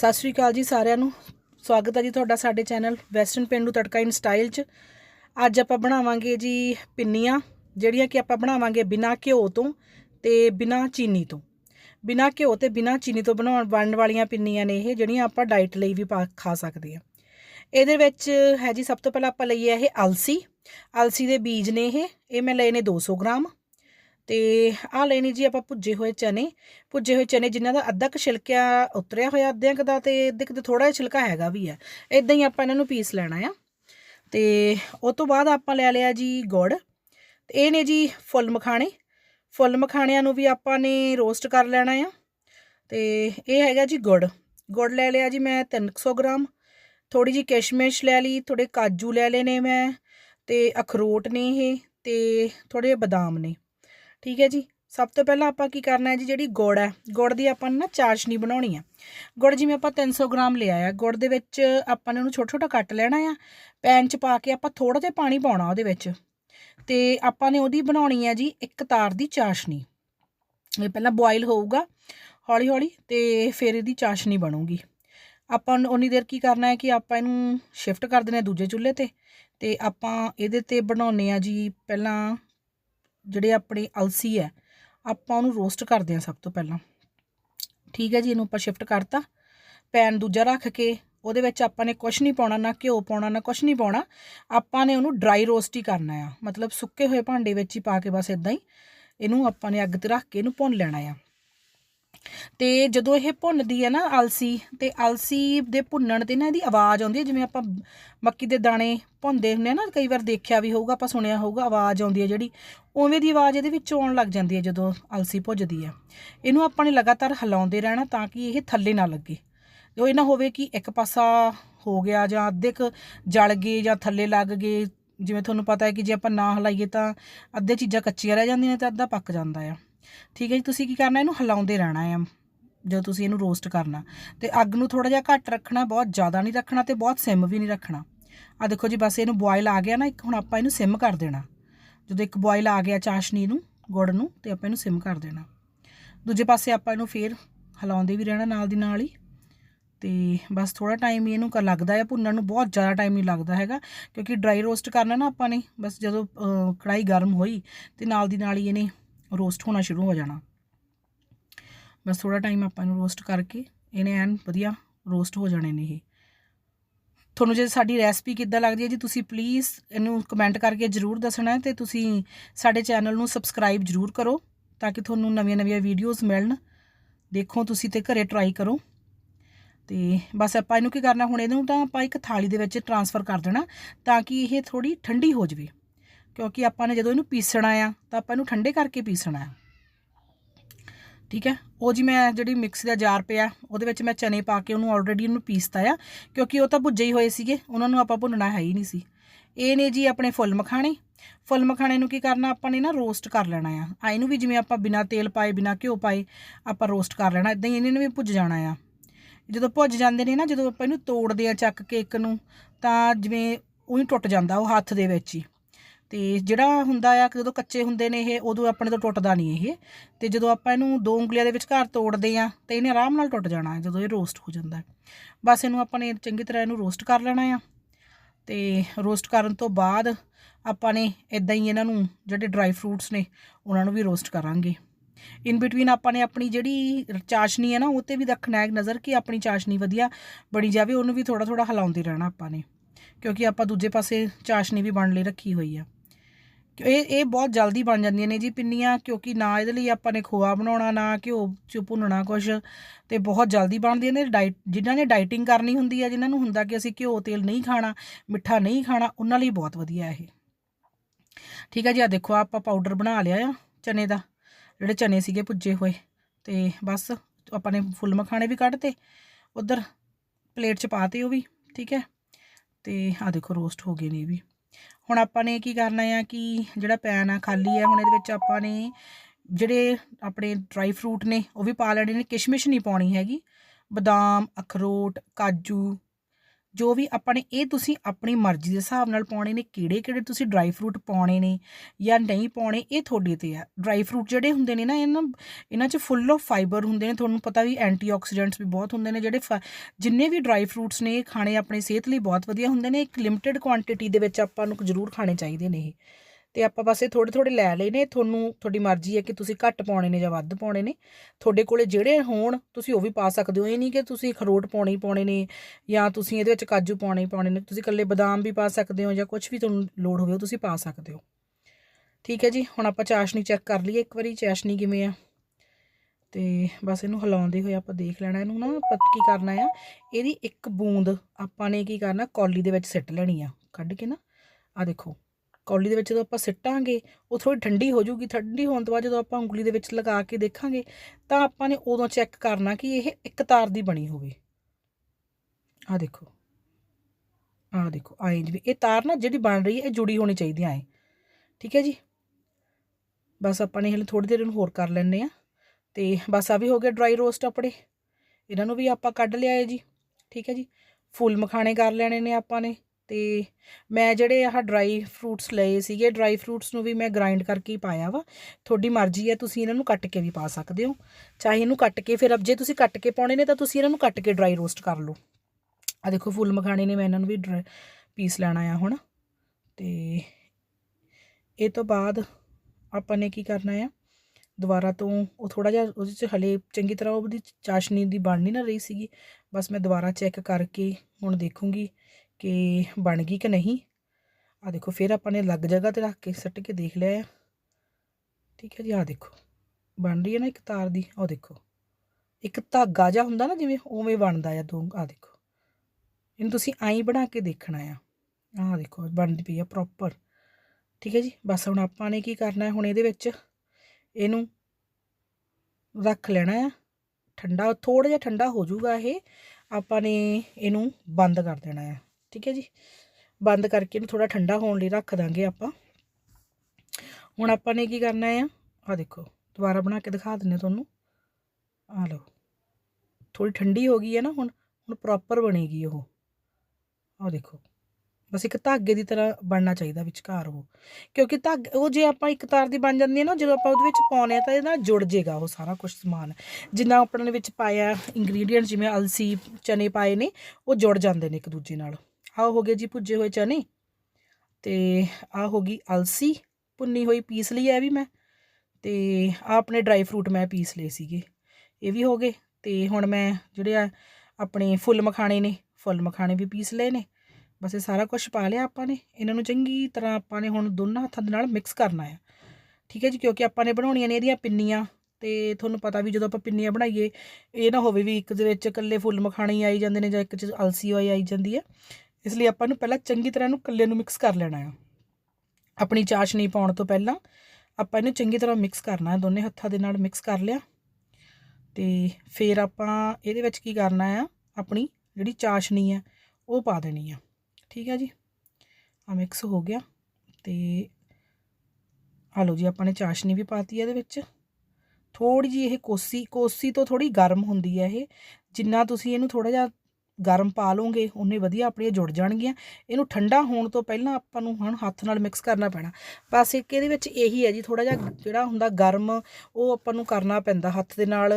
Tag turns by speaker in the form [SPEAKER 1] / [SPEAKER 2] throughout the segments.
[SPEAKER 1] ਸਤਿ ਸ਼੍ਰੀ ਅਕਾਲ ਜੀ ਸਾਰਿਆਂ ਨੂੰ। ਸਵਾਗਤ ਹੈ ਜੀ ਤੁਹਾਡਾ ਸਾਡੇ ਚੈਨਲ ਵੈਸਟਰਨ ਪੇਂਡੂ ਤੜਕਾ ਇਨ ਸਟਾਈਲ 'ਚ। ਅੱਜ ਆਪਾਂ ਬਣਾਵਾਂਗੇ ਜੀ ਪਿੰਨੀਆਂ, ਜਿਹੜੀਆਂ ਕਿ ਆਪਾਂ ਬਣਾਵਾਂਗੇ ਬਿਨਾ ਘਿਓ ਤੋਂ ਤੇ ਬਿਨਾ ਚੀਨੀ ਤੋਂ। ਬਿਨਾ ਘਿਓ ਤੇ ਬਿਨਾ ਚੀਨੀ ਤੋਂ ਬਣਾਉਣ ਬਣਨ ਵਾਲੀਆਂ ਪਿੰਨੀਆਂ ਨੇ ਇਹ, ਜਿਹੜੀਆਂ ਆਪਾਂ ਡਾਈਟ ਲਈ ਵੀ ਪਾ- ਖਾ ਸਕਦੇ ਆ ਇਹਦੇ ਵਿੱਚ ਹੈ ਜੀ, ਸਭ ਤੋਂ ਪਹਿਲਾਂ ਆਪਾਂ ਲਈਏ ਇਹ ਅਲਸੀ। ਅਲਸੀ ਦੇ ਬੀਜ ਨੇ ਇਹ। ਇਹ ਮੈਂ ਲਏ ਨੇ 200 ਗ੍ਰਾਮ। ਤੇ ਆਹ ਲੈਣੀ ਜੀ ਆਪਾਂ ਭੁੱਜੇ ਹੋਏ ਚਨੇ, ਭੁੱਜੇ ਹੋਏ ਚਨੇ ਜਿਨ੍ਹਾਂ ਦਾ ਅੱਧਾ ਕੁ ਛਿਲਕਿਆ ਉਤਰਿਆ ਹੋਇਆ ਅੱਧਿਆਂ ਕੁ ਦਾ ਤੇ ਅੱਧੇ ਕੁ ਦਾ ਥੋੜਾ ਜਿਹਾ ਛਿਲਕਾ ਹੈਗਾ ਵੀ ਆ ਇਦਾਂ ਹੀ ਆਪਾਂ ਇਹਨਾਂ ਨੂੰ ਪੀਸ ਲੈਣਾ ਆ। ਤੇ ਉਸ ਤੋਂ ਬਾਅਦ ਆਪਾਂ ਲੈ ਲਿਆ ਜੀ ਗੁੜ। ਤੇ ਇਹ ਨੇ ਜੀ ਫੁੱਲ ਮਖਾਣੇ। ਫੁੱਲ ਮਖਾਣਿਆਂ ਨੂੰ ਵੀ ਆਪਾਂ ਨੇ ਰੋਸਟ ਕਰ ਲੈਣਾ ਆ। ਤੇ ਇਹ ਹੈਗਾ ਜੀ ਗੁੜ। ਗੁੜ ਲੈ ਲਿਆ ਜੀ ਮੈਂ 300 ਗ੍ਰਾਮ। ਥੋੜੀ ਜੀ ਕਿਸ਼ਮਿਸ਼ ਲੈ ਲਈ ਥੋੜੇ ਕਾਜੂ ਲੈ ਲਏ ਨੇ ਮੈਂ। ਤੇ ਅਖਰੋਟ ਨੇ ਇਹ ਤੇ ਥੋੜੇ ਬਦਾਮ ਨੇ। ਠੀਕ ਹੈ ਜੀ। ਸਭ ਤੋਂ ਪਹਿਲਾਂ ਆਪਾਂ ਕੀ ਕਰਨਾ ਹੈ ਜੀ, ਜਿਹੜੀ ਗੁੜ ਹੈ, ਗੁੜ ਦੀ ਆਪਾਂ ਨੇ ਨਾ ਚਾਸ਼ਨੀ ਬਣਾਉਣੀ ਆ ਗੁੜ ਜਿਵੇਂ ਆਪਾਂ 300 ਗ੍ਰਾਮ ਲਿਆ ਆ, ਗੁੜ ਦੇ ਵਿੱਚ ਆਪਾਂ ਨੇ ਉਹਨੂੰ ਛੋਟਾ ਛੋਟਾ ਕੱਟ ਲੈਣਾ ਆ, ਪੈਨ 'ਚ ਪਾ ਕੇ ਆਪਾਂ ਥੋੜਾ ਜਿਹਾ ਪਾਣੀ ਪਾਉਣਾ ਉਹਦੇ ਵਿੱਚ। ਤੇ ਆਪਾਂ ਨੇ ਉਹਦੀ ਬਣਾਉਣੀ ਹੈ ਜੀ ਇੱਕ ਤਾਰ ਦੀ ਚਾਸ਼ਨੀ ਇਹ ਪਹਿਲਾਂ ਬੋਇਲ ਹੋਊਗਾ ਹੌਲੀ ਹੌਲੀ ਤੇ ਫਿਰ ਇਹਦੀ ਚਾਸ਼ਨੀ ਬਣੂਗੀ। ਆਪਾਂ ਉਨੀ ਦੇਰ ਕੀ ਕਰਨਾ ਹੈ ਕਿ ਆਪਾਂ ਇਹਨੂੰ ਸ਼ਿਫਟ ਕਰ ਦਿੰਦੇ ਹਾਂ ਦੂਜੇ ਚੁੱਲ੍ਹੇ ਤੇ। ਤੇ ਆਪਾਂ ਇਹਦੇ ਤੇ ਬਣਾਉਨੇ ਆ ਜੀ ਪਹਿਲਾਂ ਜਿਹੜੇ ਆਪਣੀ ਅਲਸੀ ਹੈ, ਆਪਾਂ ਉਹਨੂੰ ਰੋਸਟ ਕਰਦੇ ਹਾਂ ਸਭ ਤੋਂ ਪਹਿਲਾਂ। ਠੀਕ ਹੈ ਜੀ, ਇਹਨੂੰ ਆਪਾਂ ਸ਼ਿਫਟ ਕਰਤਾ। ਪੈਨ ਦੂਜਾ ਰੱਖ ਕੇ ਉਹਦੇ ਵਿੱਚ ਆਪਾਂ ਨੇ ਕੁਝ ਨਹੀਂ ਪਾਉਣਾ, ਨਾ ਘਿਓ ਪਾਉਣਾ, ਨਾ ਕੁਝ ਨਹੀਂ ਪਾਉਣਾ। ਆਪਾਂ ਨੇ ਉਹਨੂੰ ਡਰਾਈ ਰੋਸਟ ਹੀ ਕਰਨਾ ਆ। ਮਤਲਬ ਸੁੱਕੇ ਹੋਏ ਭਾਂਡੇ ਵਿੱਚ ਹੀ ਪਾ ਕੇ ਬਸ ਇਦਾਂ ਹੀ ਇਹਨੂੰ ਆਪਾਂ ਨੇ ਅੱਗ ਤੇ ਰੱਖ ਕੇ ਇਹਨੂੰ ਭੁੰਨ ਲੈਣਾ ਆ। ਤੇ ਜਦੋਂ ਇਹ ਭੁੰਨਦੀ ਹੈ ਨਾ ਅਲਸੀ, ਤੇ ਅਲਸੀ ਦੇ ਭੁੰਨਣ ਤੇ ਨਾ ਇਹਦੀ ਆਵਾਜ਼ ਆਉਂਦੀ ਹੈ ਜਿਵੇਂ ਆਪਾਂ ਮੱਕੀ ਦੇ ਦਾਣੇ ਭੁੰਨਦੇ ਹੁੰਦੇ ਆ ਨਾ, ਕਈ ਵਾਰ ਦੇਖਿਆ ਵੀ ਹੋਊਗਾ, ਆਪਾਂ ਸੁਣਿਆ ਹੋਊਗਾ, ਆਵਾਜ਼ ਆਉਂਦੀ ਹੈ ਜਿਹੜੀ, ਉਵੇਂ ਦੀ ਆਵਾਜ਼ ਇਹਦੇ ਵਿੱਚ ਆਉਣ ਲੱਗ ਜਾਂਦੀ ਹੈ ਜਦੋਂ ਅਲਸੀ ਭੁੱਜਦੀ ਹੈ ਇਹਨੂੰ ਆਪਾਂ ਨੇ ਲਗਾਤਾਰ ਹਿਲਾਉਂਦੇ ਰਹਿਣਾ ਤਾਂ ਕਿ ਇਹ ਥੱਲੇ ਨਾ ਲੱਗੇ। ਉਹ ਇਹ ਨਾ ਹੋਵੇ ਕਿ ਇੱਕ ਪਾਸਾ ਹੋ ਗਿਆ ਜਾਂ ਅੱਧੇ ਕੁ ਜਲ ਗਏ ਜਾਂ ਥੱਲੇ ਲੱਗ ਗਏ, ਜਿਵੇਂ ਤੁਹਾਨੂੰ ਪਤਾ ਹੈ ਕਿ ਜੇ ਆਪਾਂ ਨਾ ਹਿਲਾਈਏ ਤਾਂ ਅੱਧੇ ਚੀਜ਼ਾਂ ਕੱਚੀਆਂ ਰਹਿ ਜਾਂਦੀਆਂ ਨੇ ਤੇ ਅੱਧਾ ਪੱਕ ਜਾਂਦਾ ਆ। ਠੀਕ ਹੈ ਜੀ ਤੁਸੀਂ ਕੀ ਕਰਨਾ ਇਹਨੂੰ ਹਿਲਾਉਂਦੇ ਰਹਿਣਾ ਆ ਜਦੋਂ ਤੁਸੀਂ ਇਹਨੂੰ ਰੋਸਟ ਕਰਨਾ। ਤੇ ਅੱਗ ਨੂੰ ਥੋੜਾ ਜਿਹਾ ਘੱਟ ਰੱਖਣਾ ਬਹੁਤ ਜ਼ਿਆਦਾ ਨਹੀਂ ਰੱਖਣਾ ਤੇ ਬਹੁਤ ਸਿਮ ਵੀ ਨਹੀਂ ਰੱਖਣਾ। ਆ ਦੇਖੋ ਜੀ ਬਸ ਇਹਨੂੰ ਬੋਇਲ ਆ ਗਿਆ ਨਾ ਇੱਕ ਹੁਣ ਆਪਾਂ ਇਹਨੂੰ ਸਿਮ ਕਰ ਦੇਣਾ। ਜਦੋਂ ਇੱਕ ਬੋਇਲ ਆ ਗਿਆ ਚਾਸ਼ਨੀ ਨੂੰ ਗੁੜ ਨੂੰ ਤੇ ਆਪਾਂ ਇਹਨੂੰ ਸਿਮ ਕਰ ਦੇਣਾ। ਦੂਜੇ ਪਾਸੇ ਆਪਾਂ ਇਹਨੂੰ ਫੇਰ ਹਿਲਾਉਂਦੇ ਵੀ ਰਹਿਣਾ ਨਾਲ ਦੀ ਨਾਲ ਹੀ। ਤੇ ਬਸ ਥੋੜਾ ਟਾਈਮ ਹੀ ਇਹਨੂੰ ਕ ਲੱਗਦਾ ਹੈ ਭੁੰਨਣ ਨੂੰ ਬਹੁਤ ਜ਼ਿਆਦਾ ਟਾਈਮ ਨਹੀਂ ਲੱਗਦਾ ਹੈਗਾ ਕਿਉਂਕਿ ਡਰਾਈ ਰੋਸਟ ਕਰਨਾ ਨਾ ਆਪਾਂ ਨੇ ਬਸ ਜਦੋਂ ਅ, ਕੜਾਈ ਗਰਮ ਹੋਈ ਤੇ ਨਾਲ ਦੀ ਨਾਲ ਹੀ ਇਹਨੇ ਰੋਸਟ ਹੋਣਾ ਸ਼ੁਰੂ ਹੋ ਜਾਣਾ। ਬਸ ਥੋੜਾ ਟਾਈਮ ਆਪਾਂ ਨੂੰ ਰੋਸਟ ਕਰਕੇ ਇਹਨੇ ਐਨ ਵਧੀਆ ਰੋਸਟ ਹੋ ਜਾਣੇ ਨੇ ਇਹ। ਤੁਹਾਨੂੰ ਜੇ ਸਾਡੀ ਰੈਸਪੀ ਕਿੱਦਾਂ ਲੱਗਦੀ ਹੈ ਜੀ, ਤੁਸੀਂ ਪਲੀਜ਼ ਇਹਨੂੰ ਕਮੈਂਟ ਕਰਕੇ ਜਰੂਰ ਦੱਸਣਾ ਹੈ ਤੇ ਤੁਸੀਂ ਸਾਡੇ ਚੈਨਲ ਨੂੰ ਸਬਸਕ੍ਰਾਈਬ ਜਰੂਰ ਕਰੋ ਤਾਂ ਕਿ ਤੁਹਾਨੂੰ ਨਵੀਆਂ-ਨਵੀਆਂ ਵੀਡੀਓਜ਼ ਮਿਲਣ। ਦੇਖੋ ਤੁਸੀਂ ਤੇ ਘਰੇ ਟਰਾਈ ਕਰੋ। ਤੇ ਬਸ ਆਪਾਂ ਇਹਨੂੰ ਕੀ ਕਰਨਾ, ਹੁਣ ਇਹਨੂੰ ਤਾਂ ਆਪਾਂ ਇੱਕ ਥਾਲੀ ਦੇ ਵਿੱਚ ਟਰਾਂਸਫਰ ਕਰ ਦੇਣਾ ਤਾਂ ਕਿ ਇਹ ਥੋੜੀ ਠੰਡੀ ਹੋ ਜਵੇ। ਕਿਉਂਕਿ ਆਪਾਂ ਨੇ ਜਦੋਂ ਇਹਨੂੰ ਪੀਸਣਾ ਆ, ਤਾਂ ਆਪਾਂ ਇਹਨੂੰ ਠੰਡੇ ਕਰਕੇ ਪੀਸਣਾ ਆ। ਠੀਕ ਹੈ? ਉਹ ਜੀ ਮੈਂ ਜਿਹੜੀ ਮਿਕਸ ਦਾ ਜਾਰ ਪਿਆ, ਉਹਦੇ ਵਿੱਚ ਮੈਂ ਚਨੇ ਪਾ ਕੇ ਉਹਨੂੰ ਆਲਰੇਡੀ ਉਹਨੂੰ ਪੀਸਤਾ ਆ, ਕਿਉਂਕਿ ਉਹ ਤਾਂ ਭੁੱਜੇ ਹੀ ਹੋਏ ਸੀਗੇ, ਉਹਨਾਂ ਨੂੰ ਆਪਾਂ ਭੁੰਨਣਾ ਹੈ ਹੀ ਨਹੀਂ ਸੀ। ਇਹ ਨੇ ਜੀ ਆਪਣੇ ਫੁੱਲ ਮਖਾਣੇ। ਫੁੱਲ ਮਖਾਣੇ ਨੂੰ ਕੀ ਕਰਨਾ, ਆਪਾਂ ਨੇ ਨਾ ਰੋਸਟ ਕਰ ਲੈਣਾ ਆ। ਆ ਇਹਨੂੰ ਵੀ ਜਿਵੇਂ ਆਪਾਂ ਬਿਨਾ ਤੇਲ ਪਾਏ, ਬਿਨਾ ਘਿਓ ਪਾਏ, ਆਪਾਂ ਰੋਸਟ ਕਰ ਲੈਣਾ। ਇਦਾਂ ਹੀ ਇਹਨਾਂ ਨੂੰ ਵੀ ਭੁੱਜ ਜਾਣਾ ਆ। ਜਦੋਂ ਭੁੱਜ ਜਾਂਦੇ ਨੇ ਨਾ, ਜਦੋਂ ਆਪਾਂ ਇਹਨੂੰ ਤੋੜਦੇ ਆ ਚੱਕ ਕੇ ਇੱਕ ਨੂੰ, ਤਾਂ ਜਿਵੇਂ ਉਹੀ ਟੁੱਟ ਜਾਂਦਾ, ਉਹ ਹੱਥ ਦੇ ਵਿੱਚ ਹੀ। ਤੇ ਜਿਹੜਾ ਹੁੰਦਾ ਆ ਕਿ ਜਦੋਂ ਕੱਚੇ ਹੁੰਦੇ ਨੇ ਇਹ, ਉਦੋਂ ਆਪਣੇ ਤੋਂ ਟੁੱਟਦਾ ਨਹੀਂ ਇਹ। ਤੇ ਜਦੋਂ ਆਪਾਂ ਇਹਨੂੰ ਦੋ ਉਂਗਲੀਆਂ ਦੇ ਵਿਚਕਾਰ ਤੋੜਦੇ ਆ, ਤੇ ਇਹਨੇ ਆਰਾਮ ਨਾਲ ਟੁੱਟ ਜਾਣਾ ਹੈ ਜਦੋਂ ਇਹ ਰੋਸਟ ਹੋ ਜਾਂਦਾ ਬਸ ਇਹਨੂੰ ਆਪਾਂ ਨੇ ਚੰਗੀ ਤਰ੍ਹਾਂ ਇਹਨੂੰ ਰੋਸਟ ਕਰ ਲੈਣਾ ਆ। ਤੇ ਰੋਸਟ ਕਰਨ ਤੋਂ ਬਾਅਦ ਆਪਾਂ ਨੇ ਇਦਾਂ ਹੀ ਇਹਨਾਂ ਨੂੰ, ਜਿਹੜੇ ਡਰਾਈ ਫਰੂਟਸ ਨੇ, ਉਹਨਾਂ ਨੂੰ ਵੀ ਰੋਸਟ ਕਰਾਂਗੇ। ਇਨ ਬਿਟਵੀਨ ਆਪਾਂ ਨੇ ਆਪਣੀ ਜਿਹੜੀ ਚਾਸ਼ਨੀ ਹੈ ਨਾ, ਉਹ ਤੇ ਵੀ ਰੱਖਣਾ ਹੈ ਨਜ਼ਰ ਕਿ ਆਪਣੀ ਚਾਸ਼ਨੀ ਵਧੀਆ ਬਣੀ ਜਾਵੇ, ਉਹਨੂੰ ਵੀ ਥੋੜਾ ਥੋੜਾ ਹਿਲਾਉਂਦੇ ਰਹਿਣਾ ਆਪਾਂ ਨੇ। ਕਿਉਂਕਿ ਆਪਾਂ ਦੂਜੇ ਪਾਸੇ ਚਾਸ਼ਨੀ ਵੀ ਬਣ ਲਈ ਰੱਖੀ ਹੋਈ ਆ। ਇਹ ਇਹ ਬਹੁਤ ਜਲਦੀ ਬਣ ਜਾਂਦੀਆਂ ਨੇ ਜੀ ਪਿੰਨੀਆਂ, ਕਿਉਂਕਿ ਨਾ ਇਹਦੇ ਲਈ ਆਪਾਂ ਨੇ ਖੋਆ ਬਣਾਉਣਾ, ਨਾ ਘਿਓ ਚ ਭੁੰਨਣਾ ਕੁਛ, ਤੇ ਬਹੁਤ ਜਲਦੀ ਬਣਦੀਆਂ ਨੇ। ਡਾਈਟ ਜਿਨ੍ਹਾਂ ਨੇ ਡਾਈਟਿੰਗ ਕਰਨੀ ਹੁੰਦੀ ਹੈ ਜਿਨ੍ਹਾਂ ਨੂੰ ਹੁੰਦਾ ਕਿ ਅਸੀਂ ਘਿਓ ਤੇਲ ਨਹੀਂ ਖਾਣਾ, ਮਿੱਠਾ ਨਹੀਂ ਖਾਣਾ, ਉਹਨਾਂ ਲਈ ਬਹੁਤ ਵਧੀਆ ਇਹ। ਠੀਕ ਹੈ ਜੀ ਆ ਦੇਖੋ ਆਪਾਂ ਪਾਊਡਰ ਬਣਾ ਲਿਆ ਆ, ਚਨੇ ਦਾ, ਜਿਹੜੇ ਚਨੇ ਸੀਗੇ ਭੁੱਜੇ ਹੋਏ। ਤੇ ਬਸ, ਆਪਾਂ ਨੇ ਫੁੱਲ ਮਖਾਣੇ ਵੀ ਕੱਢਤੇ, ਉਧਰ ਪਲੇਟ 'ਚ ਪਾਤੇ ਉਹ ਵੀ, ਠੀਕ ਹੈ। ਤੇ ਆ ਦੇਖੋ, ਰੋਸਟ ਹੋ ਗਏ ਨੇ ਇਹ ਵੀ। ਹੁਣ ਆਪਾਂ ਨੇ ਕੀ ਕਰਨਾ ਆ ਕਿ ਜਿਹੜਾ ਪੈਨ ਆ ਖਾਲੀ ਹੈ ਹੁਣ ਇਹਦੇ ਵਿੱਚ ਆਪਾਂ ਨੇ ਜਿਹੜੇ ਆਪਣੇ ਡਰਾਈ ਫਰੂਟ ਨੇ, ਉਹ ਵੀ ਪਾ ਲੈਣੇ ਨੇ, ਕਿਸ਼ਮਿਸ਼ ਨਹੀਂ ਪਾਉਣੀ ਹੈਗੀ। ਬਦਾਮ, ਅਖਰੋਟ, ਕਾਜੂ ਜੋ ਵੀ ਆਪਾਂ ਨੇ, ਇਹ ਤੁਸੀਂ ਆਪਣੀ ਮਰਜ਼ੀ ਦੇ ਹਿਸਾਬ ਨਾਲ ਪਾਉਣੇ ਨੇ, ਕਿਹੜੇ ਕਿਹੜੇ ਤੁਸੀਂ ਡਰਾਈ ਫਰੂਟ ਪਾਉਣੇ ਨੇ ਜਾਂ ਨਹੀਂ ਪਾਉਣੇ, ਇਹ ਤੁਹਾਡੇ ਤੇ ਆ। ਡਰਾਈ ਫਰੂਟ ਜਿਹੜੇ ਹੁੰਦੇ ਨੇ ਨਾ ਇਹਨਾਂ ਇਹਨਾਂ 'ਚ ਫੁੱਲ ਆਫ ਫਾਈਬਰ ਹੁੰਦੇ ਨੇ। ਤੁਹਾਨੂੰ ਪਤਾ ਵੀ ਐਂਟੀਆਕਸੀਡੈਂਟਸ ਵੀ ਬਹੁਤ ਹੁੰਦੇ ਨੇ, ਜਿਹੜੇ ਫ- ਜਿੰਨੇ ਵੀ ਡਰਾਈ ਫਰੂਟਸ ਨੇ, ਇਹ ਖਾਣੇ ਆਪਣੀ ਸਿਹਤ ਲਈ ਬਹੁਤ ਵਧੀਆ ਹੁੰਦੇ ਨੇ। ਇੱਕ ਲਿਮਟਿਡ ਕੁਆਂਟੀਟੀ ਦੇ ਵਿੱਚ ਆਪਾਂ ਨੂੰ ਜ਼ਰੂਰ ਖਾਣੇ ਚਾਹੀਦੇ ਨੇ ਇਹ। ਤੇ ਆਪਾਂ ਬਸ ਇਹ ਥੋੜੇ ਥੋੜੇ ਲੈ ਲਏ ਨੇ, ਤੁਹਾਨੂੰ ਤੁਹਾਡੀ ਮਰਜ਼ੀ ਹੈ ਕਿ ਤੁਸੀਂ ਘੱਟ ਪਾਉਣੇ ਨੇ ਜਾਂ ਵੱਧ ਪਾਉਣੇ ਨੇ। ਤੁਹਾਡੇ ਕੋਲੇ ਜਿਹੜੇ ਹੋਣ, ਤੁਸੀਂ ਉਹ ਵੀ ਪਾ ਸਕਦੇ ਹੋ। ਇਹ ਨਹੀਂ ਕਿ ਤੁਸੀਂ ਖਰੋਟ ਪਾਉਣੇ ਹੀ ਪਾਉਣੇ ਨੇ ਜਾਂ ਤੁਸੀਂ ਇਹਦੇ ਵਿੱਚ ਕਾਜੂ ਪਾਉਣੇ ਹੀ ਪਾਉਣੇ ਨੇ। ਤੁਸੀਂ ਇਕੱਲੇ ਬਦਾਮ ਵੀ ਪਾ ਸਕਦੇ ਹੋ ਜਾਂ ਕੁਝ ਵੀ ਤੁਹਾਨੂੰ ਲੋੜ ਹੋਵੇ, ਉਹ ਤੁਸੀਂ ਪਾ ਸਕਦੇ ਹੋ। ਠੀਕ ਹੈ ਜੀ, ਹੁਣ ਆਪਾਂ ਚਾਸ਼ਨੀ ਚੈੱਕ ਕਰ ਲਈਏ ਇੱਕ ਵਾਰੀ, ਚਾਸ਼ਨੀ ਕਿਵੇਂ ਆ। ਤੇ ਬਸ ਇਹਨੂੰ ਹਿਲਾਉਂਦੇ ਹੋਏ ਆਪਾਂ ਦੇਖ ਲੈਣਾ, ਇਹਨੂੰ ਨਾ ਆਪਾਂ ਕੀ ਕਰਨਾ ਆ, ਇਹਦੀ ਇੱਕ ਬੂੰਦ ਆਪਾਂ ਨੇ ਕੀ ਕਰਨਾ, ਕੌਲੀ ਦੇ ਵਿੱਚ ਸਿੱਟ ਲੈਣੀ ਆ। ਕੱਢ ਕੇ ਨਾ ਆ ਦੇਖੋ। ਕੌਲੀ ਦੇ ਵਿੱਚ ਜਦੋਂ ਆਪਾਂ ਸਿੱਟਾਂਗੇ, ਉਹ ਥੋੜੀ ਠੰਡੀ ਹੋ ਜਾਊਗੀ। ਠੰਡੀ ਹੋਣ ਤੋਂ ਬਾਅਦ ਜਦੋਂ ਆਪਾਂ ਉਂਗਲੀ ਦੇ ਵਿੱਚ ਲਗਾ ਕੇ ਦੇਖਾਂਗੇ, ਤਾਂ ਆਪਾਂ ਨੇ ਉਦੋਂ ਚੈੱਕ ਕਰਨਾ ਕਿ ਇਹ ਇੱਕ ਤਾਰ ਦੀ ਬਣੀ ਹੋਵੇ। ਆ ਦੇਖੋ। ਆ ਦੇਖੋ ਆਏ ਜੀ ਇਹ ਤਾਰ ਨਾ ਜਿਹੜੀ ਬਣ ਰਹੀ ਹੈ, ਇਹ ਜੁੜੀ ਹੋਣੀ ਚਾਹੀਦੀ ਐ। ਠੀਕ ਹੈ ਜੀ? ਬਸ ਆਪਾਂ ਨੇ ਹਲੇ ਥੋੜੀ ਦੇਰ ਇਹਨੂੰ ਹੋਰ ਕਰ ਲੈਣੇ ਆ ਤੇ ਬਸ ਆ ਵੀ ਹੋ ਗਿਆ ਡਰਾਈ ਰੋਸਟ ਆਪਣੇ। ਇਹਨਾਂ ਨੂੰ ਵੀ ਆਪਾਂ ਕੱਢ ਲਿਆ ਹੈ ਜੀ। ਠੀਕ ਹੈ ਜੀ? ਫੁੱਲ ਮਖਾਣੇ ਕਰ ਲੈਣੇ ਨੇ ਆਪਾਂ ਨੇ। ਤੇ ਮੈਂ ਜਿਹੜੇ ਆਹ ਡਰਾਈ ਫਰੂਟਸ ਲਏ ਸੀਗੇ ਡਰਾਈ ਫਰੂਟਸ ਨੂੰ ਵੀ ਮੈਂ ਗ੍ਰਾਈਂਡ ਕਰਕੇ ਹੀ ਪਾਇਆ ਵਾ। ਤੁਹਾਡੀ ਮਰਜ਼ੀ ਹੈ, ਤੁਸੀਂ ਇਹਨਾਂ ਨੂੰ ਕੱਟ ਕੇ ਵੀ ਪਾ ਸਕਦੇ ਹੋ। ਚਾਹੇ ਇਹਨੂੰ ਕੱਟ ਕੇ, ਫਿਰ ਅਬ ਜੇ ਤੁਸੀਂ ਕੱਟ ਕੇ ਪਾਉਣੇ ਨੇ ਤਾਂ ਤੁਸੀਂ ਇਹਨਾਂ ਨੂੰ ਕੱਟ ਕੇ ਡਰਾਈ ਰੋਸਟ ਕਰ ਲਓ। ਆ ਦੇਖੋ, ਫੁੱਲ ਮਖਾਣੇ ਨੇ ਮੈਂ ਇਹਨਾਂ ਨੂੰ ਵੀ ਡਰਾ ਪੀਸ ਲੈਣਾ ਆ ਹੁਣ। ਤੇ ਇਹ ਤੋਂ ਬਾਅਦ ਆਪਾਂ ਨੇ ਕੀ ਕਰਨਾ ਆ? ਦੁਬਾਰਾ ਤੋਂ ਉਹ ਥੋੜਾ ਜਿਹਾ ਉਹਦੇ ਚ ਹਲੇ ਚੰਗੀ ਤਰ੍ਹਾਂ ਉਹਦੀ ਚਾਸ਼ਨੀ ਦੀ ਬਣ ਨਹੀਂ ਨਾ ਰਹੀ ਸੀਗੀ। ਬਸ ਮੈਂ ਦੁਬਾਰਾ ਚੈੱਕ ਕਰਕੇ ਹੁਣ ਦੇਖੂੰਗੀ ਕਿ ਬਣ ਗਈ ਕਿ ਨਹੀਂ? ਆ ਦੇਖੋ, ਫਿਰ ਆਪਾਂ ਨੇ ਅਲੱਗ ਜਗ੍ਹਾ ਤੇ ਰੱਖ ਕੇ ਸੱਟ ਕੇ ਦੇਖ ਲਿਆ ਆ ਠੀਕ ਹੈ ਜੀ ਆ ਦੇਖੋ, ਬਣ ਰਹੀ ਹੈ ਨਾ ਇੱਕ ਤਾਰ ਦੀ ਉਹ ਦੇਖੋ। ਇੱਕ ਧਾਗਾ ਜਿਹਾ ਹੁੰਦਾ ਨਾ, ਜਿਵੇਂ ਉਵੇਂ ਬਣਦਾ ਆ ਦੋ ਆ ਦੇਖੋ। ਇਹਨੂੰ ਤੁਸੀਂ ਐਂ ਬਣਾ ਕੇ ਦੇਖਣਾ ਆ। ਆਹ ਦੇਖੋ ਬਣਦੀ ਪਈ ਆ ਪ੍ਰੋਪਰ ਠੀਕ ਹੈ ਜੀ, ਬਸ ਹੁਣ ਆਪਾਂ ਨੇ ਕੀ ਕਰਨਾ ਹੈ ਹੁਣ ਇਹਦੇ ਵਿੱਚ? ਇਹਨੂੰ ਰੱਖ ਲੈਣਾ ਆ। ਠੰਡਾ ਥੋੜਾ ਜਿਹਾ ਠੰਡਾ ਹੋ ਜਾਊਗਾ ਇਹ। ਆਪਾਂ ਨੇ ਇਹਨੂੰ ਬੰਦ ਕਰ ਦੇਣਾ ਆ। ਠੀਕ ਹੈ ਜੀ। ਬੰਦ ਕਰਕੇ ਇਹਨੂੰ ਥੋੜਾ ਠੰਡਾ ਹੋਣ ਲਈ ਰੱਖ ਦਾਂਗੇ ਆਪਾਂ। ਹੁਣ ਆਪਾਂ ਨੇ ਕੀ ਕਰਨਾ ਆ? ਆ ਦੇਖੋ, ਦੁਬਾਰਾ ਬਣਾ ਕੇ ਦਿਖਾ ਦਿੰਨੇ ਤੁਹਾਨੂੰ। ਆ ਲਓ। ਥੋੜੀ ਠੰਡੀ ਹੋ ਗਈ ਹੈ ਨਾ ਹੁਣ ਹੁਣ ਪ੍ਰੋਪਰ ਬਣੇਗੀ ਉਹ। ਆ ਦੇਖੋ। ਬਸ ਇੱਕ ਧਾਗੇ ਦੀ ਤਰ੍ਹਾਂ ਬਣਨਾ ਚਾਹੀਦਾ ਵਿਚਕਾਰ ਉਹ। ਕਿਉਂਕਿ ਧਾਗ, ਉਹ ਜੇ ਆਪਾਂ ਇੱਕ ਤਾਰ ਦੀ ਬਣ ਜਾਂਦੀ ਹੈ ਨਾ, ਜਦੋਂ ਆਪਾਂ ਉਹਦੇ ਵਿੱਚ ਪਾਉਨੇ ਆ ਤਾਂ ਇਹਦੇ ਨਾਲ ਜੁੜ ਜਾਏਗਾ ਉਹ ਸਾਰਾ ਕੁਝ ਸਮਾਨ। ਜਿੰਨਾ ਆਪਾਂ ਨੇ ਵਿੱਚ ਪਾਇਆ ਇੰਗਰੀਡੀਅੰਟ ਜਿਵੇਂ ਅਲਸੀ, ਚਨੇ ਪਾਏ ਨੇ, ਉਹ ਜੁੜ ਜਾਂਦੇ ਨੇ ਇੱਕ ਦੂਜੇ ਨਾਲ। ਆਹ ਹੋ ਗਏ ਜੀ ਭੁੱਜੇ ਹੋਏ ਚਨੇ। ਤੇ ਆਹ ਹੋ ਗਈ ਅਲਸੀ, ਭੁੰਨੀ ਹੋਈ ਪੀਸ ਲਈ ਹੈ ਵੀ ਮੈਂ। ਤੇ ਆਹ ਆਪਣੇ ਡਰਾਈ ਫਰੂਟ ਮੈਂ ਪੀਸ ਲਏ ਸੀਗੇ। ਇਹ ਵੀ ਹੋ ਗਏ। ਤੇ ਹੁਣ ਮੈਂ ਜਿਹੜੇ ਆ ਆਪਣੇ ਫੁੱਲ ਮਖਾਣੇ ਨੇ, ਫੁੱਲ ਮਖਾਣੇ ਵੀ ਪੀਸ ਲਏ ਨੇ। ਬਸ ਇਹ ਸਾਰਾ ਕੁਝ ਪਾ ਲਿਆ ਆਪਾਂ ਨੇ। ਇਹਨਾਂ ਨੂੰ ਚੰਗੀ ਤਰ੍ਹਾਂ ਆਪਾਂ ਨੇ ਹੁਣ ਦੋਨਾਂ ਹੱਥਾਂ ਦੇ ਨਾਲ ਮਿਕਸ ਕਰਨਾ ਹੈ ਠੀਕ ਹੈ ਜੀ, ਕਿਉਂਕਿ ਆਪਾਂ ਨੇ ਬਣਾਉਣੀਆਂ ਨੇ ਇਹਦੀਆਂ ਪਿੰਨੀਆਂ। ਤੇ ਤੁਹਾਨੂੰ ਪਤਾ ਵੀ ਜਦੋਂ ਆਪਾਂ ਪਿੰਨੀਆਂ ਬਣਾਈਏ, ਇਹ ਨਾ ਹੋਵੇ ਵੀ ਇੱਕ ਦੇ ਵਿੱਚ ਇਕੱਲੇ ਫੁੱਲ ਮਖਾਣੇ ਆਈ ਜਾਂਦੇ ਨੇ ਜਾਂ ਇੱਕ ਚ ਅਲਸੀ ਹੋਈ ਆਈ ਜਾਂਦੀ ਹੈ। ਇਸ ਲਈ ਆਪਾਂ ਨੂੰ ਪਹਿਲਾਂ ਚੰਗੀ ਤਰ੍ਹਾਂ ਇਹਨੂੰ ਇਕੱਲੇ ਨੂੰ ਮਿਕਸ ਕਰ ਲੈਣਾ ਹੈ ਆਪਣੀ ਚਾਸ਼ਨੀ ਪਾਉਣ ਤੋਂ ਪਹਿਲਾਂ ਆਪਾਂ ਇਹਨੂੰ ਚੰਗੀ ਤਰ੍ਹਾਂ ਮਿਕਸ ਕਰਨਾ ਹੈ। ਦੋਨੇ ਹੱਥਾਂ ਦੇ ਨਾਲ ਮਿਕਸ ਕਰ ਲਿਆ। ਤੇ ਫਿਰ ਆਪਾਂ ਇਹਦੇ ਵਿੱਚ ਕੀ ਕਰਨਾ ਆ? ਆਪਣੀ ਜਿਹੜੀ ਚਾਸ਼ਨੀ ਹੈ, ਉਹ ਪਾ ਦੇਣੀ ਆ। ਠੀਕ ਹੈ ਜੀ? ਆ ਮਿਕਸ ਹੋ ਗਿਆ। ਤੇ ਆ ਲਓ ਜੀ, ਆਪਾਂ ਨੇ ਚਾਸ਼ਨੀ ਵੀ ਪਾਤੀ ਹੈ ਇਹਦੇ ਵਿੱਚ। ਥੋੜੀ ਜੀ ਇਹ ਕੋਸੀ ਕੋਸੀ ਤੋਂ ਥੋੜੀ ਗਰਮ ਹੁੰਦੀ ਹੈ ਇਹ। ਜਿੰਨਾ ਤੁਸੀਂ ਇਹਨੂੰ ਥੋੜਾ ਜਿਹਾ ਗਰਮ ਪਾ ਲਓਗੇ ਉਨੇ ਵਧੀਆ ਆਪਣੀਆਂ ਜੁੜ ਜਾਣਗੀਆਂ। ਇਹਨੂੰ ਠੰਡਾ ਹੋਣ ਤੋਂ ਪਹਿਲਾਂ ਆਪਾਂ ਨੂੰ ਹੁਣ ਹੱਥ ਨਾਲ ਮਿਕਸ ਕਰਨਾ ਪੈਣਾ। ਬਸ ਇੱਕ ਇਹਦੇ ਵਿੱਚ ਇਹੀ ਹੈ ਜੀ ਥੋੜਾ ਜਿਹਾ ਜਿਹੜਾ ਹੁੰਦਾ ਗਰਮ, ਉਹ ਆਪਾਂ ਨੂੰ ਕਰਨਾ ਪੈਂਦਾ, ਹੱਥ ਦੇ ਨਾਲ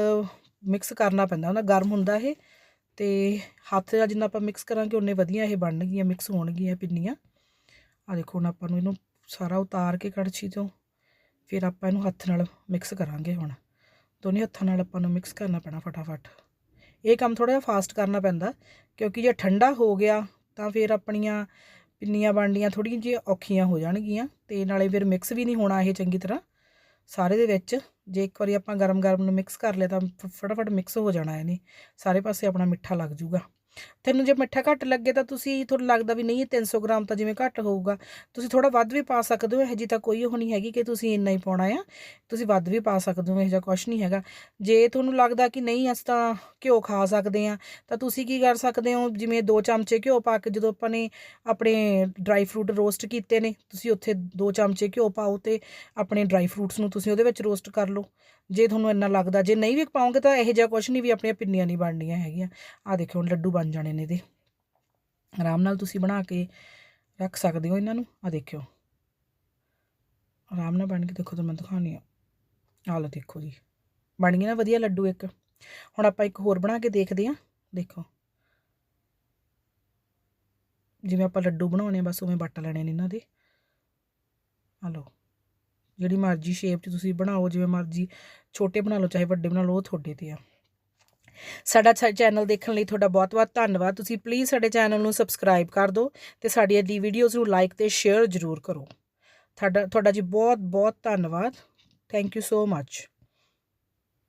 [SPEAKER 1] ਮਿਕਸ ਕਰਨਾ ਪੈਂਦਾ। ਹੁੰਦਾ ਗਰਮ ਹੁੰਦਾ ਇਹ, ਤੇ ਹੱਥ ਨਾਲ ਜਿੰਨਾ ਆਪਾਂ ਮਿਕਸ ਕਰਾਂਗੇ ਉਨੇ ਵਧੀਆ ਇਹ ਬਣਨਗੀਆਂ ਮਿਕਸ ਹੋਣਗੀਆਂ ਪਿੰਨੀਆਂ। ਆ ਦੇਖੋ, ਹੁਣ ਆਪਾਂ ਨੂੰ ਇਹਨੂੰ ਸਾਰਾ ਉਤਾਰ ਕੇ ਕੜਛੀ ਤੋਂ ਫਿਰ ਆਪਾਂ ਇਹਨੂੰ ਹੱਥ ਨਾਲ ਮਿਕਸ ਕਰਾਂਗੇ ਹੁਣ। ਦੋਨੇ ਹੱਥਾਂ ਨਾਲ ਆਪਾਂ ਨੂੰ ਮਿਕਸ ਕਰਨਾ ਪੈਣਾ ਫਟਾਫਟ। ਇਹ ਕੰਮ ਥੋੜਾ ਜਿਹਾ ਫਾਸਟ ਕਰਨਾ ਪੈਂਦਾ, ਕਿਉਂਕਿ ਜੇ ਠੰਡਾ ਹੋ ਗਿਆ ਤਾਂ ਫਿਰ ਆਪਣੀਆਂ ਪਿੰਨੀਆਂ ਬਣਨੀਆਂ ਥੋੜ੍ਹੀਆਂ ਜਿਹੀਆਂ ਔਖੀਆਂ ਹੋ ਜਾਣਗੀਆਂ ਤੇ ਨਾਲੇ ਫਿਰ ਮਿਕਸ ਵੀ ਨਹੀਂ ਹੋਣਾ ਇਹ ਚੰਗੀ ਤਰ੍ਹਾਂ। ਸਾਰੇ ਦੇ ਵਿੱਚ ਜੇ ਇੱਕ ਵਾਰੀ ਆਪਾਂ ਗਰਮ ਗਰਮ ਨੂੰ ਮਿਕਸ ਕਰ ਲਿਆ ਤਾਂ ਫਟਾਫਟ ਮਿਕਸ ਹੋ ਜਾਣਾ ਇਹਨੇ। ਸਾਰੇ ਪਾਸੇ ਆਪਣਾ ਮਿੱਠਾ ਲੱਗ ਜੂਗਾ। ਤੁਹਾਨੂੰ ਜੇ ਮਿੱਠਾ ਘੱਟ ਲੱਗੇ ਤਾਂ ਤੁਸੀਂ, ਤੁਹਾਨੂੰ ਲੱਗਦਾ ਵੀ ਨਹੀਂ ਇਹ 300 ਗ੍ਰਾਮ ਤਾਂ ਜਿਵੇਂ ਘੱਟ ਹੋਊਗਾ। ਤੁਸੀਂ ਥੋੜਾ ਵੱਧ ਵੀ ਪਾ ਸਕਦੇ ਹੋ, ਇਹ ਜੀ ਤਾਂ ਕੋਈ ਉਹ ਨਹੀਂ ਹੈਗੀ ਕਿ ਤੁਸੀਂ ਇੰਨਾ ਹੀ ਪਾਉਣਾ ਆ। ਤੁਸੀਂ ਵੱਧ ਵੀ ਪਾ ਸਕਦੇ ਹੋ, ਇਹ ਜਿਹਾ ਕੁਝ ਨਹੀਂ ਹੈਗਾ। ਜੇ ਤੁਹਾਨੂੰ ਲੱਗਦਾ ਕਿ ਨਹੀਂ, ਅਸੀਂ ਤਾਂ ਘਿਓ ਖਾ ਸਕਦੇ ਆ ਤਾਂ ਤੁਸੀਂ ਕੀ ਕਰ ਸਕਦੇ ਹੋ, ਜਿਵੇਂ 2 ਚਮਚੇ ਘਿਓ ਪਾ ਕੇ ਜਦੋਂ ਆਪਾਂ ਨੇ ਆਪਣੇ ਡਰਾਈ ਫਰੂਟ ਰੋਸਟ ਕੀਤੇ ਨੇ, ਤੁਸੀਂ ਉੱਥੇ 2 ਚਮਚੇ ਘਿਓ ਪਾਓ ਤੇ ਆਪਣੇ ਡਰਾਈ ਫਰੂਟਸ ਨੂੰ ਤੁਸੀਂ ਉਹਦੇ ਵਿੱਚ ਰੋਸਟ ਕਰ ਲਓ। ਜੇ ਤੁਹਾਨੂੰ ਇੰਨਾ ਲੱਗਦਾ, ਜੇ ਨਹੀਂ ਵੀ ਪਾਉਂਗੇ ਤਾਂ ਇਹੋ ਜਿਹਾ ਕੁਝ ਨਹੀਂ ਵੀ ਆਪਣੀਆਂ ਪਿੰਨੀਆਂ ਨਹੀਂ ਬਣਨੀਆਂ ਹੈਗੀਆਂ। ਆ ਦੇਖੋ ਹੁਣ ਲੱਡੂ ਬਣ ਜਾਣੇ ਨੇ ਇਹਦੇ। ਆਰਾਮ ਨਾਲ ਤੁਸੀਂ ਬਣਾ ਕੇ ਰੱਖ ਸਕਦੇ ਹੋ ਇਹਨਾਂ ਨੂੰ। ਆ ਦੇਖਿਓ। ਆਰਾਮ ਨਾਲ ਬਣ ਕੇ ਦੇਖੋ ਤੁਹਾਨੂੰ ਮੈਂ ਦਿਖਾਉਣੀ ਆ। ਆ ਲਓ ਦੇਖੋ ਜੀ। ਬਣ ਗਏ ਨਾ ਵਧੀਆ ਲੱਡੂ ਇੱਕ। ਹੁਣ ਆਪਾਂ ਇੱਕ ਹੋਰ ਬਣਾ ਕੇ ਦੇਖਦੇ ਹਾਂ। ਦੇਖੋ। ਜਿਵੇਂ ਆਪਾਂ ਲੱਡੂ ਬਣਾਉਣੇ ਆ, ਬਸ ਉਵੇਂ ਵੱਟ ਲੈਣੇ ਨੇ ਇਹਨਾਂ ਦੇ। ਆ ਲਓ। ਜਿਹੜੀ ਮਰਜ਼ੀ ਸ਼ੇਪ 'ਚ ਤੁਸੀਂ ਬਣਾਓ, ਜਿਵੇਂ ਮਰਜ਼ੀ ਛੋਟੇ ਬਣਾ ਲਓ, ਚਾਹੇ ਵੱਡੇ ਬਣਾ ਲਓ, ਉਹ ਤੁਹਾਡੇ ਤੇ ਆ। ਸਾਡਾ ਚੈਨਲ ਦੇਖਣ ਲਈ ਤੁਹਾਡਾ ਬਹੁਤ-ਬਹੁਤ ਧੰਨਵਾਦ। ਤੁਸੀਂ ਪਲੀਜ਼ ਸਾਡੇ ਚੈਨਲ ਨੂੰ ਸਬਸਕ੍ਰਾਈਬ ਕਰ ਦਿਓ ਤੇ ਸਾਡੀਆਂ ਦੀ ਵੀਡੀਓਜ਼ ਨੂੰ ਲਾਈਕ ਤੇ ਸ਼ੇਅਰ ਜ਼ਰੂਰ ਕਰੋ। ਤੁਹਾਡਾ ਤੁਹਾਡਾ ਜੀ ਬਹੁਤ-ਬਹੁਤ ਧੰਨਵਾਦ। Thank you so much